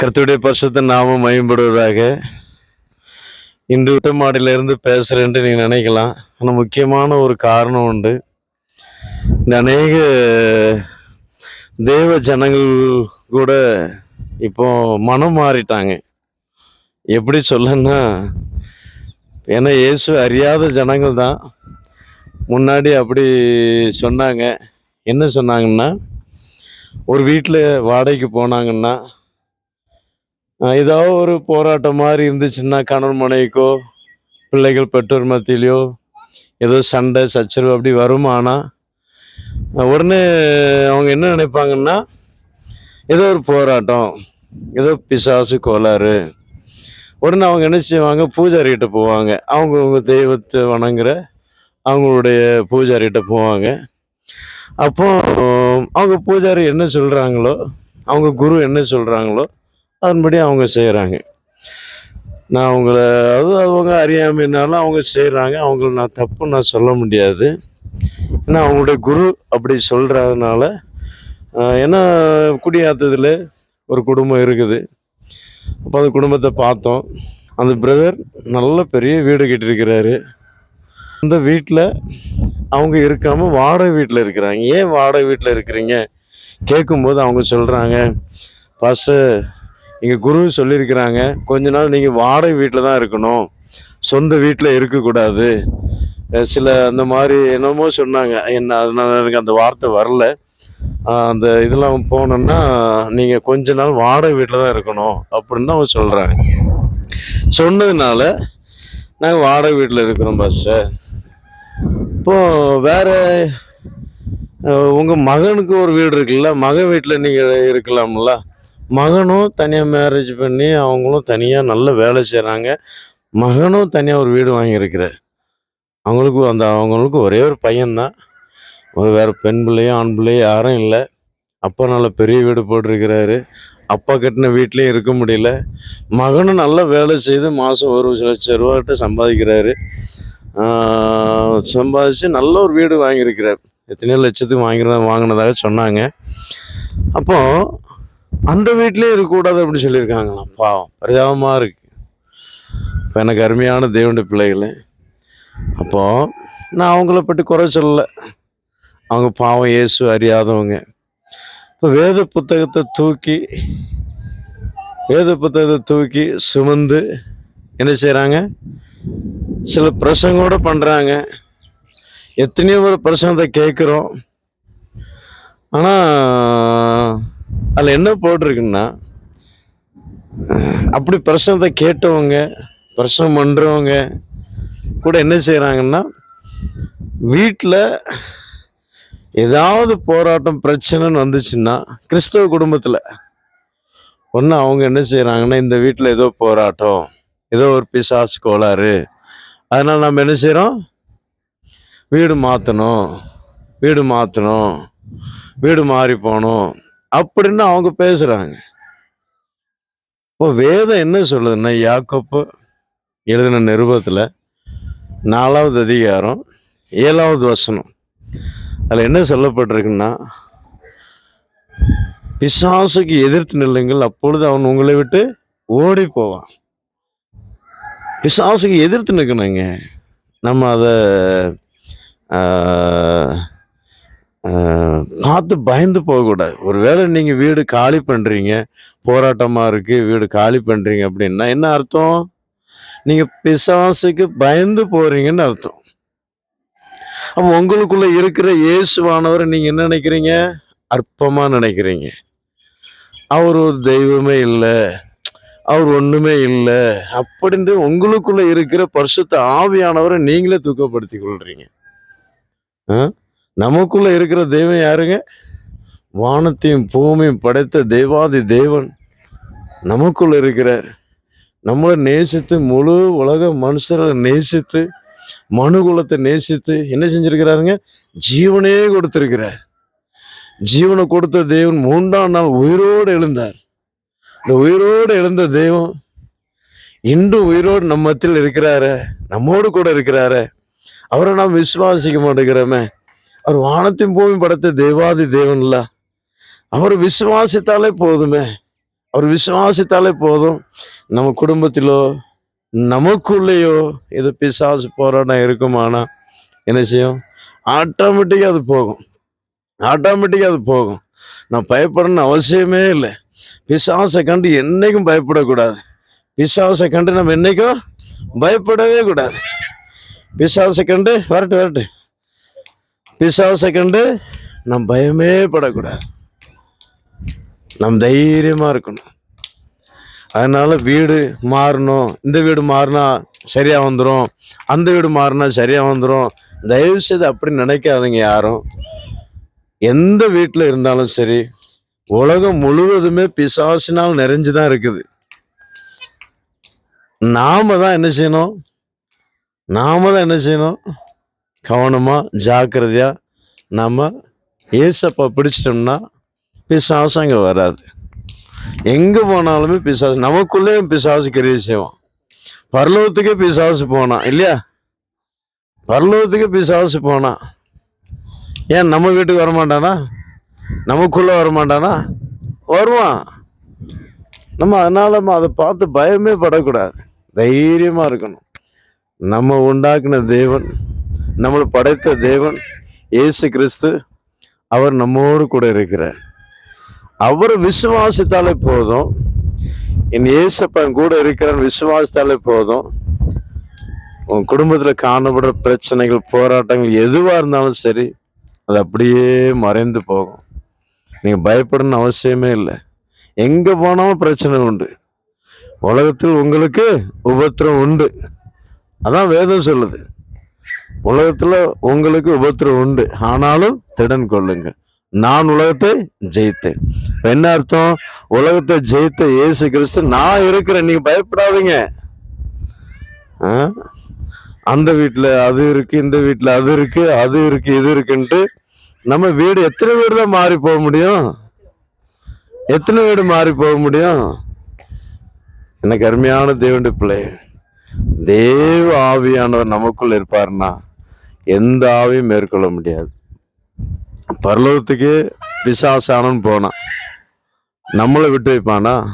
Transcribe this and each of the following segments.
கருத்துடைய பரிசுத்த நாமம் மயம்படுவதாக இன்று விட்ட மாடியிலிருந்து பேசுகிறேன்ட்டு நீங்கள் நினைக்கலாம். ஆனால் முக்கியமான ஒரு காரணம் உண்டு. இந்த அநேக தேவ ஜனங்கள் கூட இப்போ மனம் மாறிட்டாங்க. எப்படி சொல்லன்னா ஏன்னா இயேசு அறியாத ஜனங்கள் தான். முன்னாடி அப்படி சொன்னாங்க. என்ன சொன்னாங்கன்னா ஒரு வீட்டில் வாடகைக்கு போனாங்கன்னா ஏதாவது ஒரு போராட்டம் மாதிரி இருந்துச்சுன்னா கணவன் மனைவிக்கோ பிள்ளைகள் பெற்றோர் மத்தியிலையோ ஏதோ சண்டை சச்சரவு அப்படி வருமானா உடனே அவங்க என்ன நினைப்பாங்கன்னா ஏதோ ஒரு போராட்டம் ஏதோ பிசாசு கோளாறு. உடனே அவங்க என்ன செய்வாங்க? பூஜாரிகிட்ட போவாங்க. அவங்கவுங்க தெய்வத்தை வணங்குற அவங்களுடைய பூஜாரிகிட்ட போவாங்க. அப்போ அவங்க பூஜாரி என்ன சொல்கிறாங்களோ அவங்க குரு என்ன சொல்கிறாங்களோ அதன்படி அவங்க செய்கிறாங்க நான் அவங்கள அது அவங்க அறியாமைனாலும் அவங்க செய்கிறாங்க அவங்கள நான் தப்பு நான் சொல்ல முடியாது. ஏன்னா அவங்களுடைய குரு அப்படி சொல்கிறதுனால ஏன்னா குடியாத்ததில் ஒரு குடும்பம் இருக்குது. அப்போ அந்த குடும்பத்தை பார்த்தோம். அந்த பிரதர் நல்ல பெரிய வீடு கட்டியிருக்கிறாரு. அந்த வீட்டில் அவங்க இருக்காமல் வாடகை வீட்டில் இருக்கிறாங்க. ஏன் வாடகை வீட்டில் இருக்கிறீங்க? கேட்கும்போது அவங்க சொல்கிறாங்க பாஸ்டர் எங்கள் குரு சொல்லியிருக்கிறாங்க கொஞ்ச நாள் நீங்கள் வாடகை வீட்டில் தான் இருக்கணும். சொந்த வீட்டில் இருக்கக்கூடாது. சில அந்த மாதிரி என்னமோ சொன்னாங்க. என்ன அதனால எனக்கு அந்த வார்த்தை வரல. அந்த இதெல்லாம் போனோன்னா நீங்கள் கொஞ்ச நாள் வாடகை வீட்டில் தான் இருக்கணும் அப்படின்னு தான் அவங்க சொல்கிறாங்க சொன்னதுனால நாங்கள் வாடகை வீட்டில் இருக்கிறோம் பாஸ்டர். இப்போ வேறு உங்கள் மகனுக்கு ஒரு வீடு இருக்குல்ல மகன் வீட்டில் நீங்கள் இருக்கலாம்ல? மகனும் தனியாக மேரேஜ் பண்ணி அவங்களும் தனியாக நல்ல வேலை செய்கிறாங்க மகனும் தனியாக ஒரு வீடு வாங்கியிருக்கிறார். அவங்களுக்கு அந்த அவங்களுக்கு ஒரே ஒரு பையன்தான். ஒரு வேற பெண் பிள்ளையும் ஆண் பிள்ளையும் யாரும் இல்லை. அப்பா நல்ல பெரிய வீடு போட்டிருக்கிறாரு. அப்பா கட்டின வீட்லேயும் இருக்க முடியல. மகனும் நல்ல வேலை செய்து மாதம் ஒரு லட்சம் ரூபாய்கிட்ட சம்பாதிக்கிறாரு. சம்பாதிச்சு நல்ல ஒரு வீடு வாங்கியிருக்கிறார். எத்தனையோ லட்சத்துக்கு வாங்கிற வாங்கினதாக சொன்னாங்க. அப்போது அந்த வீட்லேயே இருக்கக்கூடாது அப்படின்னு சொல்லியிருக்காங்களாம். பாவம் பரிதாபமாக இருக்கு. இப்போ எனக்கு அருமையான தேவனுடைய பிள்ளைகளே அப்போது நான் அவங்கள பற்றி குறை சொல்லலை. அவங்க பாவம் இயேசு அறியாதவங்க. இப்போ வேத புத்தகத்தை தூக்கி வேத புத்தகத்தை தூக்கி சுமந்து என்ன செய்கிறாங்க சில பிரசங்கோடு பண்ணுறாங்க எத்தனையோ ஒரு பிரசங்கத்தை கேட்குறோம். ஆனால் அதில் என்ன போட்டிருக்குன்னா அப்படி பிரச்சனத்தை கேட்டவங்க பிரசனம் பண்ணுறவங்க கூட என்ன செய்கிறாங்கன்னா வீட்டில் ஏதாவது போராட்டம் பிரச்சனைன்னு வந்துச்சுன்னா கிறிஸ்தவ குடும்பத்தில் ஒன்று அவங்க என்ன செய்கிறாங்கன்னா இந்த வீட்டில் ஏதோ போராட்டம் ஏதோ ஒரு பிசாசு கோளாறு. அதனால் நம்ம என்ன செய்கிறோம் வீடு மாற்றணும் வீடு மாற்றணும் வீடு மாறி போகணும். அப்படின்னு அவங்க பேசுகிறாங்க இப்போ வேதம் என்ன சொல்லுதுன்னா யாக்கப்பு எழுதின நிருபத்தில் நாலாவது அதிகாரம் ஏழாவது வசனம். அதில் என்ன சொல்லப்பட்டிருக்குன்னா பிசாசுக்கு எதிர்த்து நில்லுங்கள் அப்பொழுது அவன் உங்களை விட்டு ஓடி போவான். பிசாசுக்கு எதிர்த்து நிற்கணுங்க நம்ம அதை பார்த்து பயந்து போகக்கூடாது ஒருவேளை நீங்கள் வீடு காலி பண்ணுறீங்க போராட்டமாக இருக்குது வீடு காலி பண்ணுறீங்க அப்படின்னா என்ன அர்த்தம்? நீங்கள் பிசாசுக்கு பயந்து போகிறீங்கன்னு அர்த்தம். அப்போ உங்களுக்குள்ளே இருக்கிற இயேசுவானவரை நீங்கள் என்ன நினைக்கிறீங்க? அற்பமாக நினைக்கிறீங்க. அவர் ஒரு தெய்வமே இல்லை. அவர் ஒன்றுமே இல்லை. அப்படின்ட்டு உங்களுக்குள்ளே இருக்கிற பரிசுத்த ஆவியானவரை நீங்களே தூக்கப்படுத்தி கொள்கிறீங்க ஆ? நமக்குள்ள இருக்கிற தெய்வம் யாருங்க? வானத்தையும் பூமியும் படைத்த தேவாதி தேவன். நமக்குள்ள இருக்கிறார். நம்மளை நேசித்து முழு உலக மனுஷரை நேசித்து மனுகுலத்தை நேசித்து என்ன செஞ்சிருக்கிறாருங்க? ஜீவனே கொடுத்துருக்கிறார். ஜீவனை கொடுத்த தேவன் மூன்றாம் நாள் உயிரோடு எழுந்தார். இந்த உயிரோடு எழுந்த தெய்வம் இன்று உயிரோடு நம்ம மத்தியில் இருக்கிறாரு நம்மோடு கூட இருக்கிறாரு. அவரை நாம் விசுவாசிக்க மாட்டேங்கிறோமே. அவர் வானத்தையும் பூமி படைத்த தேவாதி தேவன்ல அவர் விசுவாசித்தாலே போதுமே. அவர் விசுவாசித்தாலே போதும். நம்ம குடும்பத்திலோ நமக்குள்ளேயோ இது பிசாசு போராட்டம் இருக்குமானா என்ன செய்யும்? ஆட்டோமேட்டிக்காக அது போகும். ஆட்டோமேட்டிக்காக அது போகும். நான் பயப்படணும்னு அவசியமே இல்லை. பிசாசை கண்டு என்றைக்கும் பயப்படக்கூடாது. பிசாசை கண்டு நம்ம என்றைக்கும் பயப்படவே கூடாது. பிசாசை கண்டு வரட்டு வரட்டு. பிசாசை கண்டு நம் பயமே படக்கூடாது. நம் தைரியமாக இருக்கணும். அதனால் வீடு மாறணும். இந்த வீடு மாறினா சரியாக வந்துடும் அந்த வீடு மாறினா சரியாக வந்துடும் தயவு செய்து அப்படி நினைக்காதீங்க யாரும். எந்த வீட்டில் இருந்தாலும் சரி உலகம் முழுவதுமே பிசாசினால் நிறைஞ்சு தான் இருக்குது. நாம தான் என்ன செய்யணும்? நாம தான் என்ன செய்யணும்? கவனமாக ஜாக்கிரதையாக நம்ம ஏசப்பா பிடிச்சிட்டோம்னா பிசாசு அங்கே வராது. எங்கே போனாலுமே பிசாசு நமக்குள்ளேயும் பிசாசு கிரிய செய்வோம் பரலோகத்துக்கே பிசாசு போனான் இல்லையா? பரலோகத்துக்கே பிசாசு போனான். ஏன் நம்ம வீட்டுக்கு வரமாட்டானா? நமக்குள்ளே வரமாட்டானா? வருவான். நம்ம அதனால் நம்ம அதை பார்த்து பயமே படக்கூடாது. தைரியமாக இருக்கணும். நம்ம உண்டாக்குன தேவன் நம்மளை படைத்த தேவன் இயேசு கிறிஸ்து அவர் நம்மோடு கூட இருக்கிறார். அவரை விசுவாசித்தாலே போதும். என் இயேசப்பன் கூட இருக்கிறான் விசுவாசித்தாலே போதும். உன் குடும்பத்தில் காணப்படுற பிரச்சனைகள் போராட்டங்கள் எதுவாக இருந்தாலும் சரி அது அப்படியே மறைந்து போகும். நீங்கள் பயப்படணும்னு அவசியமே இல்லை. எங்கே போனாலும் பிரச்சனை உண்டு. உலகத்தில் உங்களுக்கு உபத்திரம் உண்டு. அதான் வேதம் சொல்லுது. உலகத்தில் உங்களுக்கு உபத்திரம் உண்டு. ஆனாலும் திடன் கொள்ளுங்கள். நான் உலகத்தை ஜெயித்தேன். என்ன அர்த்தம்? உலகத்தை ஜெயித்த இயேசு கிறிஸ்து நான் இருக்கிறேன். நீங்க பயப்படாதீங்க. ஆ? அந்த வீட்டில் அது இருக்கு இந்த வீட்டில் அது இருக்கு அது இருக்கு இது இருக்குன்ட்டு நம்ம வீடு எத்தனை வீடு தான் மாறி போக முடியும்? எத்தனை வீடு மாறி போக முடியும்? எனக்கு அருமையான தேவண்டி பிள்ளை தேவ ஆவியானவர் நமக்குள் இருப்பாருன்னா எந்த ஆவியும் மேற்கொள்ள முடியாது. பரலோகத்துக்கு பிசாசானன்னு போனான். நம்மளை விட்டு வைப்பானா?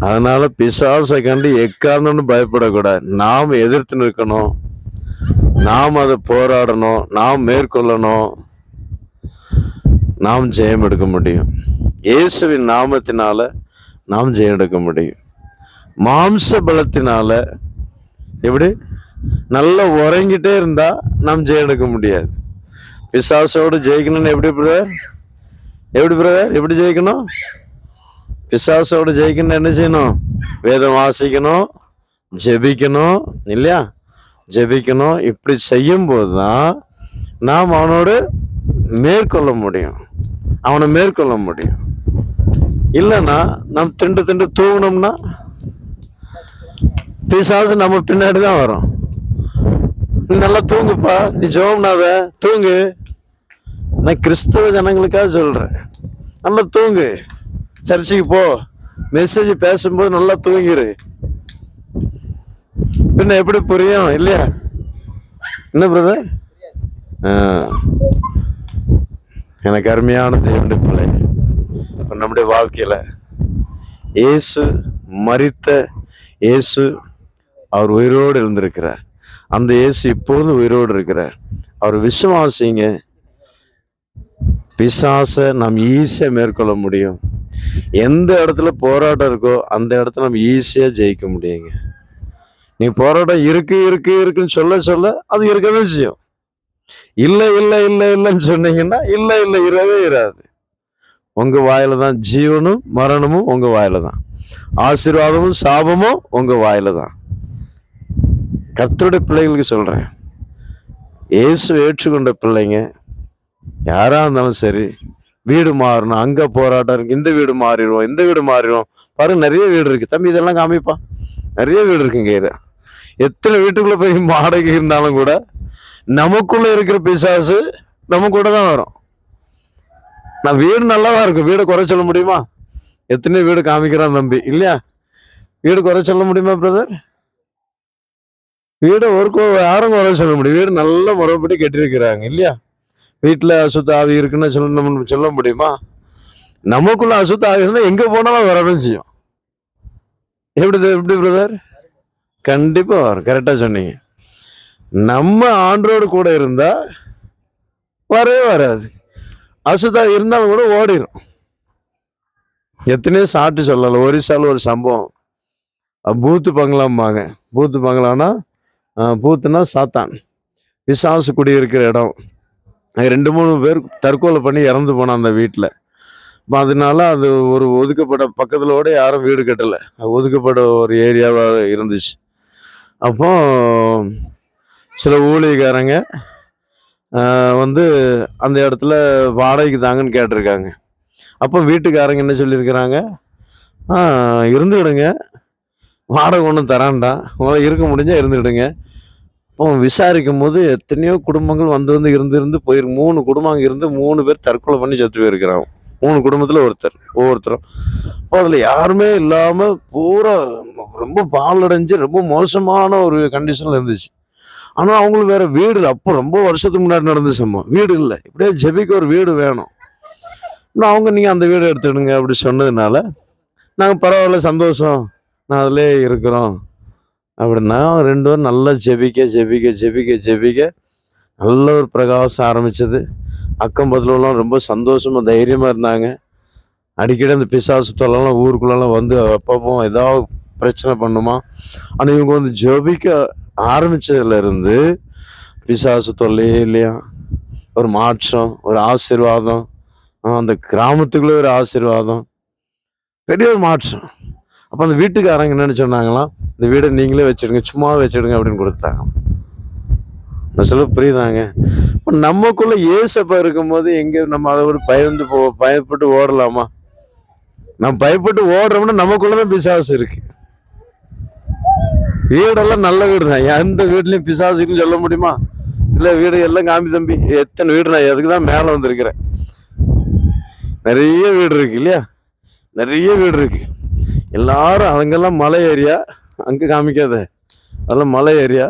அதனால பிசாசை கண்டு எக்காரணம்னு பயப்படக்கூடாது. நாம் எதிர்த்து நிற்கணும். நாம் அதை போராடணும். நாம் மேற்கொள்ளணும். நாம் ஜெயம் எடுக்க முடியும். இயேசுவின் நாமத்தினால நாம் ஜெயம் எடுக்க முடியும். மாம்ச பலத்தினால எப்படி? நல்லா உறங்கிட்டே இருந்தா நாம் ஜெயம் எடுக்க முடியாது. பிசாசோடு ஜெயிக்கணும்னு எப்படி பிரதர்? எப்படி பிரதர்? எப்படி ஜெயிக்கணும்? பிசாசோடு ஜெயிக்கணும் என்ன செய்யணும்? வேதம் வாசிக்கணும் ஜெபிக்கணும் இல்லையா? ஜெபிக்கணும். இப்படி செய்யும் போது தான் நாம் அவனோடு மேற்கொள்ள முடியும். அவனை மேற்கொள்ள முடியும். இல்லைன்னா நாம் திண்டு திண்டு தூங்கினோம்னா பிசாசு நம்ம பின்னாடி தான் வரும் நல்லா தூங்குப்பா. நீ ஜோம்னாவ தூங்கு. நான் கிறிஸ்தவ ஜனங்களுக்காக சொல்கிறேன் நல்லா தூங்கு. சர்ச்சுக்கு போ. மெசேஜ் பேசும்போது நல்லா தூங்கிரு. பின்ன எப்படி புரியும்? இல்லையா? என்ன பிரதர் எனக்கு அருமையான தேவனுடைய பிள்ளை. இப்போ நம்முடைய வாழ்க்கையில் இயேசு மறித்த இயேசு அவர் உயிரோடு இருந்திருக்கிறார். அந்த இயேசு இப்போது உயிரோடு இருக்கிறார். அவர் விசுவாசிங்க. பிசாசை நாம் ஈஸியாக மேற்கொள்ள முடியும். எந்த இடத்துல போராட்டம் இருக்கோ அந்த இடத்துல நம்ம ஈஸியாக ஜெயிக்க முடியுங்க. நீ போராட்டம் இருக்கு இருக்கு இருக்குன்னு சொல்ல சொல்ல அது இருக்கதான் செய்யும். இல்லை இல்லை இல்லை இல்லைன்னு சொன்னீங்கன்னா இல்லை இல்லை இரவே இராது. உங்கள் வாயில தான் ஜீவனும் மரணமும் உங்கள் வாயில தான். ஆசீர்வாதமும் சாபமும் உங்கள் வாயில தான். கர்த்தருடைய பிள்ளைகளுக்கு சொல்கிறேன் இயேசு ஏற்றுக்கொண்ட பிள்ளைங்க யாராக இருந்தாலும் சரி வீடு மாறணும் அங்கே போராட்டம் இருக்கு இந்த வீடு மாறிடுவோம் இந்த வீடு மாறிடுவோம். பாருங்க நிறைய வீடு இருக்குது தம்பி இதெல்லாம் காமிப்பா. நிறைய வீடு இருக்குங்க இது எத்தனை வீட்டுக்குள்ளே போய் வாடகை இருந்தாலும் கூட நமக்குள்ளே இருக்கிற பிசாசு நம்ம கூட தான் வரும். நான் வீடு நல்லாதான் இருக்கும் வீடை குறை சொல்ல முடியுமா? எத்தனை வீடு காமிக்கிறான் தம்பி. இல்லையா? வீடு குறை சொல்ல முடியுமா பிரதர் வீடை ஒரு யாரும் குறை சொல்ல முடியும். வீடு நல்ல முறைப்படி கட்டியிருக்கிறாங்க இல்லையா? வீட்டில் அசுத்த ஆவி இருக்குன்னு சொல்ல நம்ம சொல்ல முடியுமா? நமக்குள்ள ஆவி இருந்தால் எங்கே போனாலும் வரதான் செய்யும். எப்படி எப்படி பிரதர் கண்டிப்பாக வரும். கரெக்டாக சொன்னீங்க. நம்ம ஆண்டோடு கூட இருந்தால் வரவே வராது. அசுத்தம் இருந்தாலும் கூட ஓடிடும் எத்தனையோ சாட்டு சொல்லலாம். ஒரிசால ஒரு சம்பவம். பூத்து பங்களாம்பாங்க. பூத்து பங்களான்னா பூத்துனா சாத்தான். விசாசு குடியிருக்கிற இடம். ரெண்டு மூணு பேர் தற்கொலை பண்ணி இறந்து போனான் அந்த வீட்டில் அதனால அது ஒரு ஒதுக்கப்பட்ட பக்கத்துலோட யாரும் வீடு கட்டலை. ஒதுக்கப்பட்ட ஒரு ஏரியாவாக இருந்துச்சு. அப்போ சில ஊழியக்காரங்க வந்து அந்த இடத்துல வாடகைக்கு தாங்கன்னு கேட்டிருக்காங்க. அப்போ வீட்டுக்காரங்க என்ன சொல்லியிருக்கிறாங்க? ஆ வாடகை ஒன்றும் தரான்டா. உங்களால் இருக்க முடிஞ்சால் இருந்துக்கிடுங்க. இப்போ விசாரிக்கும் போது எத்தனையோ குடும்பங்கள் வந்து வந்து இருந்து இருந்து மூணு குடும்பம் அங்கே இருந்து மூணு பேர் தற்கொலை பண்ணி செத்து போயிருக்கிறாங்க. மூணு குடும்பத்தில் ஒருத்தர் ஒவ்வொருத்தரும். இப்போ அதில் யாருமே இல்லாமல் பூரா ரொம்ப பாலடைஞ்சு ரொம்ப மோசமான ஒரு கண்டிஷனில் இருந்துச்சு. ஆனால் அவங்களுக்கு வேறு வீடு இல்லை. அப்போ ரொம்ப வருஷத்துக்கு முன்னாடி நடந்த சம்பவம். வீடு இல்லை. இப்படியே ஜெபிக்கு ஒரு வீடு வேணும். இன்னும் அவங்க நீங்கள் அந்த வீடு எடுத்துடுங்க அப்படி சொன்னதுனால நாங்கள் பரவாயில்ல சந்தோஷம். நான் அதிலே இருக்கிறோம். அப்படின்னா ரெண்டு பேரும் நல்லா ஜெபிக்க ஜெபிக்க ஜெபிக்க ஜெபிக்க நல்ல ஒரு பிரகாசம் ஆரம்பித்தது அக்கம் பக்கத்துலலாம் ரொம்ப சந்தோஷமாக தைரியமாக இருந்தாங்க. அடிக்கடி அந்த பிசாசு தொல்லாம் ஊருக்குள்ளெல்லாம் வந்து அப்பப்போ ஏதாவது பிரச்சனை பண்ணுமா? ஆனால் இவங்க வந்து ஜெபிக்க ஆரம்பித்ததுலேருந்து பிசாசு தொல்லையே இல்லையா? ஒரு மாற்றம் ஒரு ஆசீர்வாதம் அந்த கிராமத்துக்குள்ளே ஒரு ஆசீர்வாதம். பெரிய ஒரு மாற்றம். அப்போ அந்த வீட்டுக்காரங்க என்னென்னு சொன்னாங்களாம் இந்த வீடை நீங்களே வச்சிடுங்க சும்மா வச்சுடுங்க அப்படின்னு கொடுத்தாங்க நான் சொல்ல புரியுதாங்க? இப்போ நமக்குள்ளே ஏசப்பா இருக்கும்போது எங்கே நம்ம அதை விட பயந்து போ பயப்பட்டு ஓடலாமா? நம்ம பயப்பட்டு ஓடுறோம்னா நமக்குள்ளதான் பிசாசு இருக்கு. வீடெல்லாம் நல்ல வீடு தான் எந்த வீட்லையும் பிசாசுக்குன்னு சொல்ல முடியுமா? இல்லை வீடு எல்லாம் காமி தம்பி எத்தனை வீடு நான் எதுக்கு தான் மேலே வந்திருக்கிறேன் நிறைய வீடு இருக்கு இல்லையா? நிறைய வீடு இருக்குது எல்லாரும் அங்கெல்லாம் மலை ஏரியா அங்கே காமிக்காத. அதெல்லாம் மலை ஏரியா.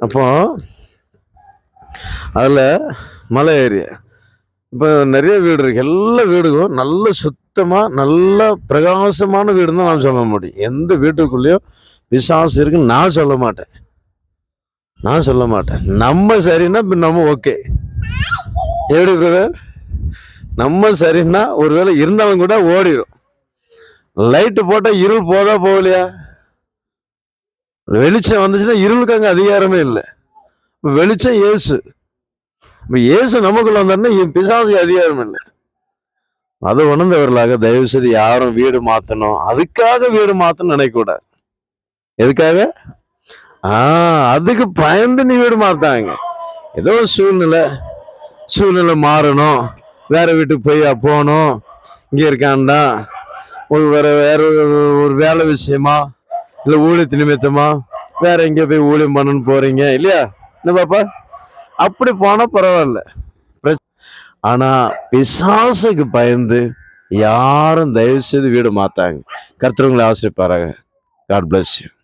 அப்போ அதில் மலை ஏரியா. இப்போ நிறைய வீடு இருக்குது எல்லா வீடுக்கும் நல்ல சுத்தமாக நல்ல பிரகாசமான வீடு தான் நான் சொல்ல முடியும். எந்த வீட்டுக்குள்ளேயும் விசாசம் இருக்குன்னு நான் சொல்ல மாட்டேன். நான் சொல்ல மாட்டேன். நம்ம சரின்னா இப்போ நம்ம ஓகே. எப்படி பிரதர் நம்ம சரின்னா ஒருவேளை இருந்தவங்க கூட ஓடிடும் லைட்டு போட்டால் இருள் போதா போகலையா? வெளிச்சம் வந்துச்சுன்னா இருளுக்கு அங்கே அதிகாரமே இல்லை. வெளிச்சம் ஏசு இப்போ ஏசு நமக்குள்ள வந்தோன்னா என் பிசாசுக்கு அதிகாரம் இல்லை. அது உணர்ந்தவர்களாக தயவு செய்து யாரும் வீடு மாற்றணும் அதுக்காக வீடு மாற்றணும் நினைக்கூடாது எதுக்காக? ஆ அதுக்கு பயந்து நீ வீடு மாற்றாங்க ஏதோ ஒரு சூழ்நிலை சூழ்நிலை மாறணும். வேற வீட்டுக்கு போய் போகணும். இங்கே இருக்கான்டா. ஒரு வேற வேற ஒரு- வேலை விஷயமா? இல்ல ஊழியத்து நிமித்தமா? வேற எங்க போய் ஊழியம் பண்ணணும்னு போறீங்க இல்லையா? என்ன பாப்பா? அப்படி போனா பரவாயில்ல. ஆனால் ஆனா பிசாசுக்கு பயந்து யாரும் தயவு செய்து வீடு மாத்தாங்க. கர்த்தர் உங்களை காட் பிளஸ் யூ